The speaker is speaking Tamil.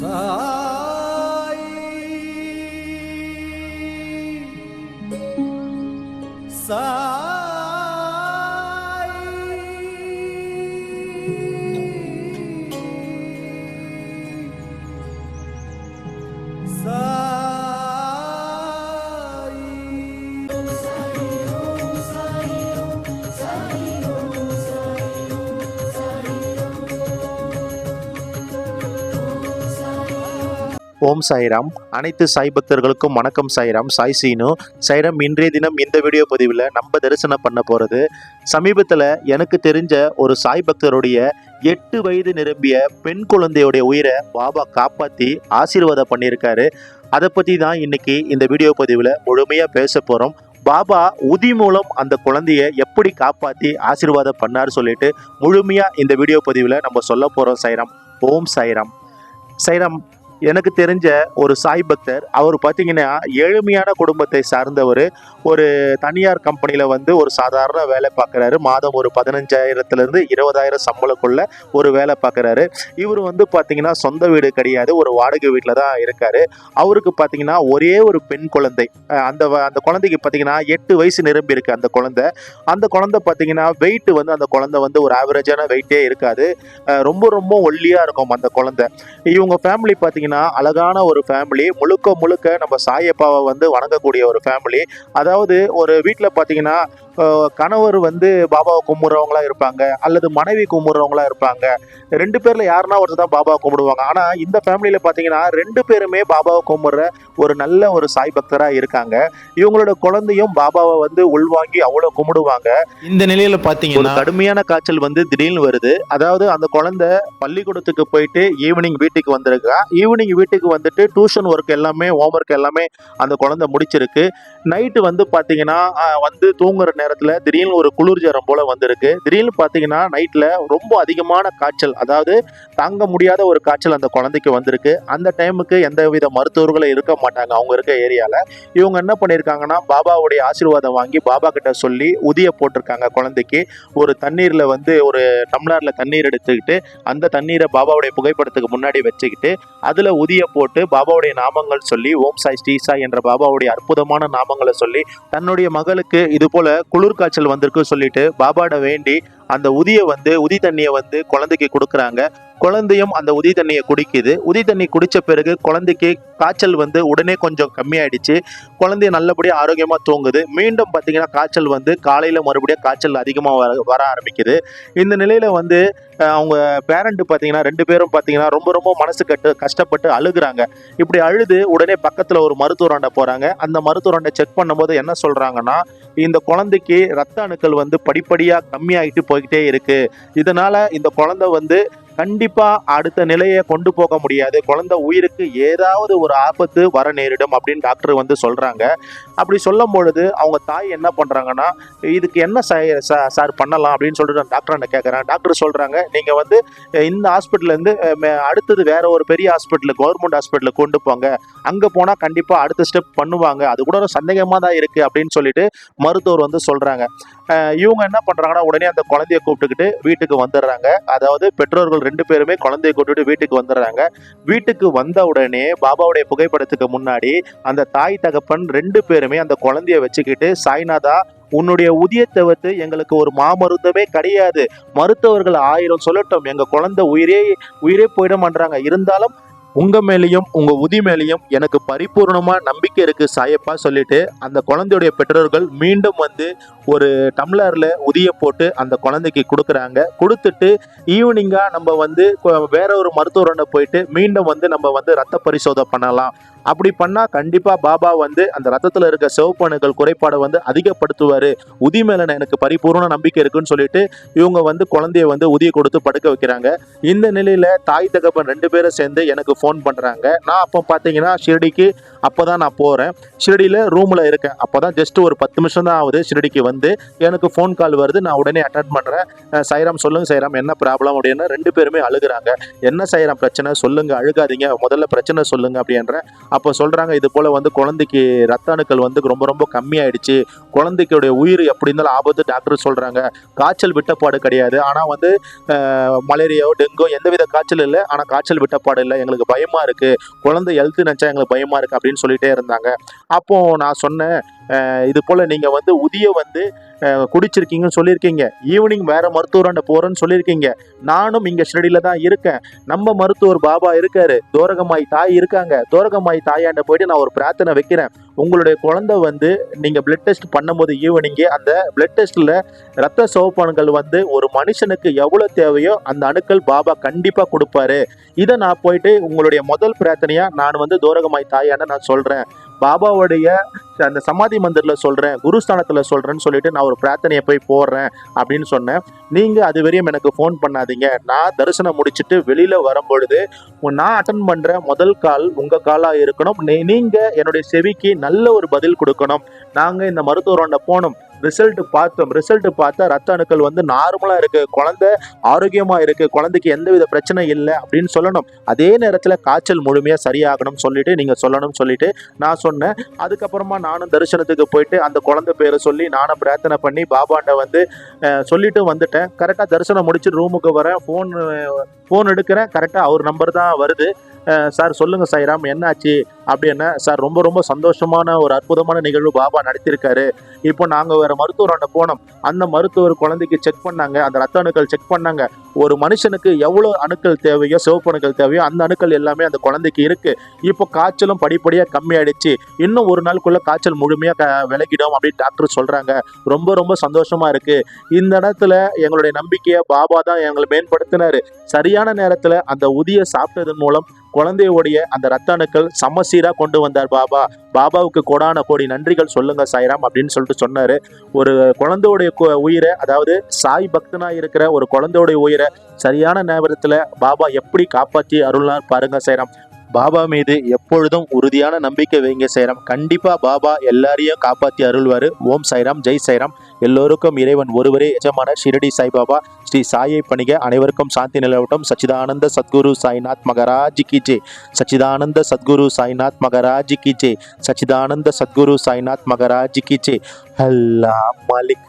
சாய் ஓம் சாய்ராம். அனைத்து சாய் பக்தர்களுக்கும் வணக்கம் சாய்ராம். சாய் சீனு. சாய்ராம் இன்றைய தினம் இந்த வீடியோ பதிவில் நம்ம தரிசனம் பண்ண போகிறது சமீபத்தில் எனக்கு தெரிஞ்ச ஒரு சாய் பக்தருடைய எட்டு வயது நிரம்பிய பெண் குழந்தையுடைய உயிரை பாபா காப்பாற்றி ஆசீர்வாதம் பண்ணியிருக்காரு. அதை பற்றி தான் இன்னைக்கு இந்த வீடியோ பதிவில் முழுமையாக பேச போகிறோம் பாபா உதி மூலம் அந்த குழந்தைய எப்படி காப்பாற்றி ஆசீர்வாதம் பண்ணார் சொல்லிட்டு முழுமையாக இந்த வீடியோ பதிவில் நம்ம சொல்ல போகிறோம் சாய்ராம். ஓம் சாய்ராம். சைராம் எனக்கு தெரிஞ்ச ஒரு சாய் பக்தர் அவர் பார்த்தீங்கன்னா ஏழ்மையான குடும்பத்தை சார்ந்தவர். ஒரு தனியார் கம்பெனியில் வந்து ஒரு சாதாரண வேலை பார்க்குறாரு மாதம் ஒரு பதினஞ்சாயிரத்துலேருந்து இருபதாயிரம் சம்பளக்குள்ள ஒரு வேலை பார்க்குறாரு இவர் வந்து பார்த்தீங்கன்னா சொந்த வீடு கிடையாது ஒரு வாடகை வீட்டில் தான் இருக்கார். அவருக்கு பார்த்தீங்கன்னா ஒரே ஒரு பெண் குழந்தை. அந்த வ- அந்த குழந்தைக்கு பார்த்தீங்கன்னா எட்டு வயசு நிரம்பி இருக்கு அந்த குழந்தை. அந்த குழந்தை பார்த்தீங்கன்னா வெயிட் வந்து அந்த குழந்தை வந்து ஒரு ஆவரேஜான வெயிட்டே இருக்காது. ரொம்ப ரொம்ப ஒல்லியாக இருக்கும் அந்த குழந்தை. இவங்க ஃபேமிலி பார்த்தீங்கன்னா அழகான ஒரு ஃபேமிலி முழுக்க முழுக்க நம்ம சாயப்பாவை வந்து வணங்கக்கூடிய ஒரு ஃபேமிலி அதாவது ஒரு வீட்டில் பார்த்தீங்கன்னா கணவர் வந்து பாபாவை கும்பிட்றவங்களா இருப்பாங்க அல்லது மனைவி கும்பிட்றவங்களா இருப்பாங்க. ரெண்டு பேர்ல யாருன்னா ஒருத்தர் தான் பாபாவை கும்பிடுவாங்க. ஆனா இந்த ஃபேமிலியில பார்த்தீங்கன்னா ரெண்டு பேருமே பாபாவை கும்பிட்ற ஒரு நல்ல ஒரு சாய் பக்தரா இருக்காங்க. இவங்களோட குழந்தையும் பாபாவை வந்து உள்வாங்கி அவ்வளோ கும்பிடுவாங்க. இந்த நிலையில ஒரு பாத்தீங்கன்னா கடுமையான காய்ச்சல் வந்து திடீர்னு வருது. அதாவது அந்த குழந்தை பள்ளிக்கூடத்துக்கு போயிட்டு ஈவினிங் வீட்டுக்கு வந்திருக்கா. ஈவினிங் வீட்டுக்கு வந்துட்டு டியூஷன் ஒர்க் எல்லாமே ஹோம்ஒர்க் எல்லாமே அந்த குழந்தை முடிச்சிருக்கு. நைட்டு வந்து பார்த்தீங்கன்னா வந்து தூங்குற நேரத்தில் திடீர்னு ஒரு குளிர் ஜரம் போல வந்திருக்கு. திடீர்னு பார்த்தீங்கன்னா நைட்டில் ரொம்ப அதிகமான காய்ச்சல் அதாவது தாங்க முடியாத ஒரு காய்ச்சல் அந்த குழந்தைக்கு வந்திருக்கு. அந்த டைமுக்கு எந்த வித மருத்துவர்களும் இருக்க மாட்டாங்க அவங்க இருக்க ஏரியாவில் இவங்க என்ன பண்ணியிருக்காங்கன்னா பாபாவுடைய ஆசீர்வாதம் வாங்கி பாபா கிட்ட சொல்லி உதிய போட்டிருக்காங்க குழந்தைக்கு. ஒரு தண்ணீர்ல வந்து ஒரு டம்ளர்ல தண்ணீர் எடுத்துக்கிட்டு அந்த தண்ணீரை பாபாவுடைய புகைப்படத்துக்கு முன்னாடி வச்சுக்கிட்டு அதுல உதிய போட்டு பாபாவுடைய நாமங்கள் சொல்லி ஓம் சாய் ஸ்ரீ சாய் என்ற பாபாவுடைய அற்புதமான நாமங்களை சொல்லி தன்னுடைய மகளுக்கு இது போல குளிர் காய்ச்சல் வந்திருக்கு சொல்லிட்டு பாபாட வேண்டி அந்த உதிய வந்து உதி தண்ணியை வந்து குழந்தைக்கு கொடுக்குறாங்க. குழந்தையும் அந்த உதி தண்ணியை குடிக்குது. உதி தண்ணி குடித்த பிறகு குழந்தைக்கு காய்ச்சல் வந்து உடனே கொஞ்சம் கம்மியாயிடுச்சு. குழந்தைய நல்லபடியாக ஆரோக்கியமாக தூங்குது. மீண்டும் பார்த்தீங்கன்னா காய்ச்சல் வந்து காலையில் மறுபடியும் காய்ச்சல் அதிகமாக வர வர ஆரம்பிக்குது. இந்த நிலையில் வந்து அவங்க பேரண்ட் பார்த்தீங்கன்னா ரெண்டு பேரும் பார்த்தீங்கன்னா ரொம்ப ரொம்ப மனசு கட்டு கஷ்டப்பட்டு அழுகுறாங்க. இப்படி அழுது உடனே பக்கத்தில் ஒரு மருத்துவராண்ட போகிறாங்க அந்த மருத்துவராண்டை செக் பண்ணும்போது என்ன சொல்கிறாங்கன்னா இந்த குழந்தைக்கு ரத்த அணுக்கள் வந்து படிப்படியாக கம்மியாகிட்டு போய்கிட்டே இருக்கு. இதனால இந்த குழந்தை வந்து கண்டிப்பா அடுத்த நிலையை கொண்டு போக முடியாது. குழந்தை உயிருக்கு ஏதாவது ஒரு ஆபத்து வர நேரிடும் அப்படின்னு டாக்டர் வந்து சொல்றாங்க. அப்படி சொல்லும் பொழுது அவங்க தாய் என்ன பண்றாங்கன்னா இதுக்கு என்ன சார் சார் பண்ணலாம்? அப்படின்னு சொல்லிட்டு டாக்டர் என்ன கேட்குறேன் டாக்டர் சொல்றாங்க நீங்க வந்து இந்த ஹாஸ்பிட்டல்லேருந்து அடுத்தது வேற ஒரு பெரிய ஹாஸ்பிட்டல் கவர்மெண்ட் ஹாஸ்பிட்டலுக்கு கொண்டு போங்க. அங்க போனா கண்டிப்பா அடுத்த ஸ்டெப் பண்ணுவாங்க. அது கூட ஒரு சந்தேகமா தான் இருக்கு. அப்படின்னு சொல்லிட்டு மருத்துவர் வந்து சொல்றாங்க. இவங்க என்ன பண்ணுறாங்கன்னா உடனே அந்த குழந்தைய கூப்பிட்டுக்கிட்டு வீட்டுக்கு வந்துடுறாங்க. அதாவது பெற்றோர்கள் ரெண்டு பேருமே குழந்தைய கூப்பிட்டு வீட்டுக்கு வந்துடுறாங்க. வீட்டுக்கு வந்த உடனே பாபாவுடைய புகைப்படத்துக்கு முன்னாடி அந்த தாய் தகப்பன் ரெண்டு பேருமே அந்த குழந்தைய வச்சுக்கிட்டு சாய்நாதா உன்னுடைய உதிய தவிர்த்து எங்களுக்கு ஒரு மாமருந்தமே கிடையாது. மருத்துவர்கள் ஆயிரம் சொல்லட்டும். எங்கள் குழந்தை உயிரே உயிரே போயிட மாட்டாங்க இருந்தாலும் உங்க மேலேயும் உங்க உதி மேலேயும் எனக்கு பரிபூர்ணமா நம்பிக்கை இருக்கு சாயப்பா சொல்லிட்டு அந்த குழந்தையுடைய பெற்றோர்கள் மீண்டும் வந்து ஒரு டம்ளரில் உதிய போட்டு அந்த குழந்தைக்கு கொடுக்குறாங்க. கொடுத்துட்டு ஈவினிங்காக நம்ம வந்து வேற ஒரு மருத்துவரோட போயிட்டு மீண்டும் வந்து நம்ம வந்து ரத்த பரிசோதனை பண்ணலாம். அப்படி பண்ணா கண்டிப்பா பாபா வந்து அந்த ரத்தத்துல இருக்க சிவப்பு குறைபாடை வந்து அதிகப்படுத்துவாரு. உதி மேல எனக்கு பரிபூர்ண நம்பிக்கை இருக்குன்னு சொல்லிட்டு இவங்க வந்து குழந்தைய வந்து உதிய கொடுத்து படுக்க வைக்கிறாங்க. இந்த நிலையில தாய் தகப்பன் ரெண்டு பேரும் சேர்ந்து எனக்கு ஃபோன் பண்றாங்க. நான் அப்போ பாத்தீங்கன்னா ஷிரடிக்கு அப்பதான் நான் போறேன். ஷிரடியில ரூம்ல இருக்கேன். அப்பதான் ஜஸ்ட் ஒரு பத்து நிமிஷம் தான் ஆகுது ஷிரடிக்கு வந்து. எனக்கு ஃபோன் கால் வருது. நான் உடனே அட்டன் பண்றேன். சைராம் சொல்லுங்க சைராம் என்ன ப்ராப்ளம் அப்படின்னு ரெண்டு பேருமே அழுகுறாங்க. என்ன சைராம் பிரச்சனை? சொல்லுங்க அழுகாதீங்க. முதல்ல பிரச்சனை சொல்லுங்க அப்படின்ற அப்போ சொல்கிறாங்க இது போல் வந்து குழந்தைக்கு ரத்த அணுக்கள் வந்து ரொம்ப ரொம்ப கம்மியாயிடுச்சு. குழந்தைக்குடைய உயிர் எப்படி இருந்தாலும் ஆபத்து டாக்டர் சொல்கிறாங்க காய்ச்சல் விட்டப்பாடு கிடையாது. ஆனால் வந்து மலேரியாவோ டெங்கோ எந்தவித காய்ச்சல் இல்லை. ஆனால் காய்ச்சல் விட்டப்பாடு இல்லை. எங்களுக்கு பயமாக இருக்குது குழந்தை ஹெல்த்து நினச்சா எங்களுக்கு பயமாக இருக்குது அப்படின்னு சொல்லிகிட்டே இருந்தாங்க. அப்போது நான் சொன்னேன் இது போல் நீங்கள் வந்து உதிய வந்து குடிச்சிருக்கீங்கன்னு சொல்லியிருக்கீங்க. ஈவினிங் வேறு மருத்துவராண்ட போகிறேன்னு சொல்லியிருக்கீங்க. நானும் இங்கே ஸ்டடியில தான் இருக்கேன். நம்ம மருத்துவர் பாபா இருக்காரு. தோரகமாய் தாய் இருக்காங்க. தோரகமாய் தாயாண்ட போயிட்டு நான் ஒரு பிரார்த்தனை வைக்கிறேன். உங்களுடைய குழந்தை வந்து நீங்கள் பிளட் டெஸ்ட் பண்ணும்போது ஈவினிங்கே அந்த பிளட் டெஸ்ட்டில் ரத்த சோப்பான்கள் வந்து ஒரு மனுஷனுக்கு எவ்வளோ தேவையோ அந்த அணுக்கள் பாபா கண்டிப்பாக கொடுப்பாரு. இதை நான் போயிட்டு உங்களுடைய முதல் பிரார்த்தனையாக நான் வந்து தோரகமாய் தாயாண்ட நான் சொல்கிறேன் பாபாவுடைய அந்த சமாதி மந்திரில் சொல்கிறேன் குருஸ்தானத்தில் சொல்கிறேன்னு சொல்லிட்டு நான் ஒரு பிரார்த்தனையை போய் போடுறேன் அப்படின்னு சொன்னேன். நீங்கள் அது வரையும் எனக்கு ஃபோன் பண்ணாதீங்க. நான் தரிசனம் முடிச்சுட்டு வெளியில் வரும்பொழுது நான் அட்டன் பண்ணுற முதல் கால் உங்கள் காலாக இருக்கணும். நீ- நீங்கள் என்னுடைய செவிக்கு நல்ல ஒரு பதில் கொடுக்கணும். நாங்கள் இந்த மருத்துவரோண்ட போனோம் ரிசல்ட் பார்த்தோம். ரிசல்ட் பார்த்தா ரத்த அணுக்கள் வந்து நார்மலா இருக்கு. குழந்தை ஆரோக்கியமா இருக்கு. குழந்தைக்கு எந்தவித பிரச்சனை இல்லை அப்படின்னு சொல்லணும். அதே நேரத்துல காய்ச்சல் முழுமையா சரியாகணும் சொல்லிட்டு நீங்க சொல்லணும் சொல்லிட்டு நான் சொன்னேன். அதுக்கப்புறமா நானும் தரிசனத்துக்கு போயிட்டு அந்த குழந்தை பேரை சொல்லி நானும் பிரார்த்தனை பண்ணி பாபாண்ட வந்து சொல்லிட்டு வந்துட்டேன். கரெக்டாக தரிசனம் முடிச்சு ரூமுக்கு வரேன். ஃபோன் ஃபோன் எடுக்கிறேன். கரெக்டாக அவர் நம்பர் தான் வருது. சார் சொல்லுங்க சாய்ராம். என்னாச்சு? அப்படின்னு சார் ரொம்ப ரொம்ப சந்தோஷமான ஒரு அற்புதமான நிகழ்வு பாபா நடத்தியிருக்காரு. இப்போ நாங்கள் வேற மருத்துவர்கிட்ட போனோம். அந்த மருத்துவர் குழந்தைக்கு செக் பண்ணாங்க. அந்த ரத்த அணுக்கள் செக் பண்ணாங்க. ஒரு மனுஷனுக்கு எவ்வளோ அணுக்கள் தேவையோ சிவப்பு அணுக்கள் தேவையோ அந்த அணுக்கள் எல்லாமே அந்த குழந்தைக்கு இருக்கு. இப்போ காய்ச்சலும் படிப்படியாக கம்மியாயிடுச்சு. இன்னும் ஒரு நாளுக்குள்ள காய்ச்சல் முழுமையாக விலகிடும் அப்படின்னு டாக்டர் சொல்றாங்க. ரொம்ப ரொம்ப சந்தோஷமா இருக்கு. இந்த இடத்துல எங்களுடைய நம்பிக்கையை பாபா தான் எங்களை மேம்படுத்தினாரு. சரியான நேரத்தில் அந்த உதிய சாப்பிட்டதன் மூலம் குழந்தையோடைய அந்த ரத்த அணுக்கள் சமசீரா கொண்டு வந்தார் பாபா. பாபாவுக்கு கோடான கோடி நன்றிகள் சொல்லுங்க சாய்ராம் அப்படின்னு சொல்லிட்டு சொன்னாரு. ஒரு குழந்தையுடைய கு- உயிரை அதாவது சாய் பக்தனா இருக்கிற ஒரு குழந்தையுடைய உயிரை சரியான நேரத்துல பாபா எப்படி காப்பாற்றி அருள்னார் பாருங்க சாய்ராம். பாபா மீது எப்பொழுதும் உறுதியான நம்பிக்கை வைங்க சைராம். கண்டிப்பா பாபா எல்லாரையும் காப்பாற்றி அருள்வார். ஓம் சைராம் ஜெய் சைராம். எல்லோருக்கும் இறைவன் ஒருவரே எஜமான ஷிரடி சாய்பாபா ஸ்ரீ சாயை பணிக. அனைவருக்கும் சாந்தி நிலவட்டும். சச்சிதானந்த சத்குரு சாய்நாத் மகராஜ் கி ஜே. சச்சிதானந்த சத்குரு சாய்நாத் மகராஜ் கி ஜே. சச்சிதானந்த சத்குரு சாய்நாத் மகராஜ் கி ஜெய் அல்லா மாலிக்.